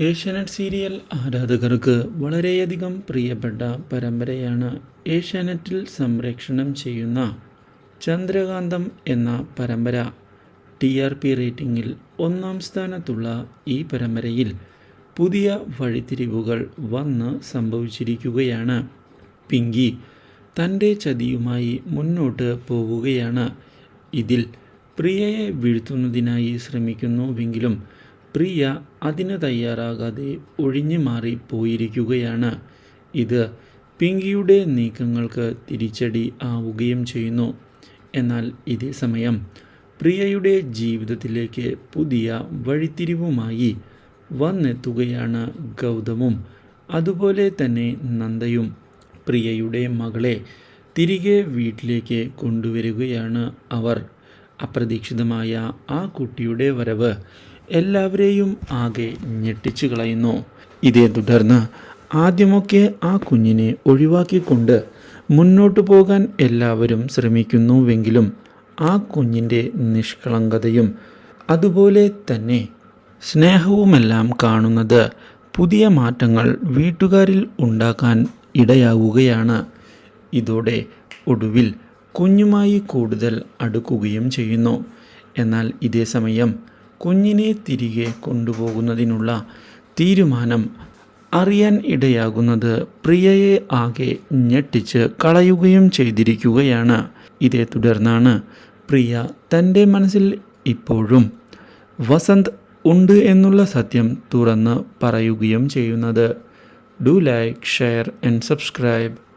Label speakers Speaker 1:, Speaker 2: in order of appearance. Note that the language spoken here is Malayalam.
Speaker 1: ഏഷ്യാനെറ്റ് സീരിയൽ ആരാധകർക്ക് വളരെയധികം പ്രിയപ്പെട്ട പരമ്പരയാണ് ഏഷ്യാനെറ്റിൽ സംപ്രേക്ഷണം ചെയ്യുന്ന ചന്ദ്രകാന്തം എന്ന പരമ്പര. ടി ആർ പി റേറ്റിംഗിൽ ഒന്നാം സ്ഥാനത്തുള്ള ഈ പരമ്പരയിൽ പുതിയ വഴിത്തിരിവുകൾ വന്ന് സംഭവിച്ചിരിക്കുകയാണ്. പിങ്കി തന്റെ ചതിയുമായി മുന്നോട്ട് പോവുകയാണ്. ഇതിൽ പ്രിയയെ വീഴ്ത്തുന്നതിനായി ശ്രമിക്കുന്നുവെങ്കിലും പ്രിയ അതിന് തയ്യാറാകാതെ ഒഴിഞ്ഞു മാറി പോയിരിക്കുകയാണ്. ഇത് പിങ്കിയുടെ നീക്കങ്ങൾക്ക് തിരിച്ചടി ആവുകയും ചെയ്യുന്നു. എന്നാൽ ഇതേ സമയം പ്രിയയുടെ ജീവിതത്തിലേക്ക് പുതിയ വഴിത്തിരിവുമായി വന്നെത്തുകയാണ് ഗൗതമും അതുപോലെ തന്നെ നന്ദയും. പ്രിയയുടെ മകളെ തിരികെ വീട്ടിലേക്ക് കൊണ്ടുവരികയാണ് അവർ. അപ്രതീക്ഷിതമായ ആ കുട്ടിയുടെ വരവ് എല്ലാവരെയും ആകെ ഞെട്ടിച്ചു കളയുന്നു. ഇതേ തുടർന്ന് ആദ്യമൊക്കെ ആ കുഞ്ഞിനെ ഒഴിവാക്കിക്കൊണ്ട് മുന്നോട്ടു പോകാൻ എല്ലാവരും ശ്രമിക്കുന്നുവെങ്കിലും ആ കുഞ്ഞിന്റെ നിഷ്കളങ്കതയും അതുപോലെ തന്നെ സ്നേഹവുമെല്ലാം കാണുന്നത് പുതിയ മാറ്റങ്ങൾ വീട്ടുകാരിൽ ഉണ്ടാക്കാൻ ഇടയാവുകയാണ്. ഇതോടെ ഒടുവിൽ കുഞ്ഞുമായി കൂടുതൽ അടുക്കുകയും ചെയ്യുന്നു. എന്നാൽ ഇതേ സമയം കുഞ്ഞിനെ തിരികെ കൊണ്ടുപോകുന്നതിനുള്ള തീരുമാനം അറിയാൻ ഇടയാകുന്നത് പ്രിയയെ ആകെ ഞെട്ടിച്ച് കളയുകയും ചെയ്തിരിക്കുകയാണ്. ഇതേ തുടർന്നാണ് പ്രിയ തന്റെ മനസ്സിൽ ഇപ്പോഴും വസന്ത് ഉണ്ട് എന്നുള്ള സത്യം തുറന്ന് പറയുകയും ചെയ്യുന്നത്. Do like share and subscribe.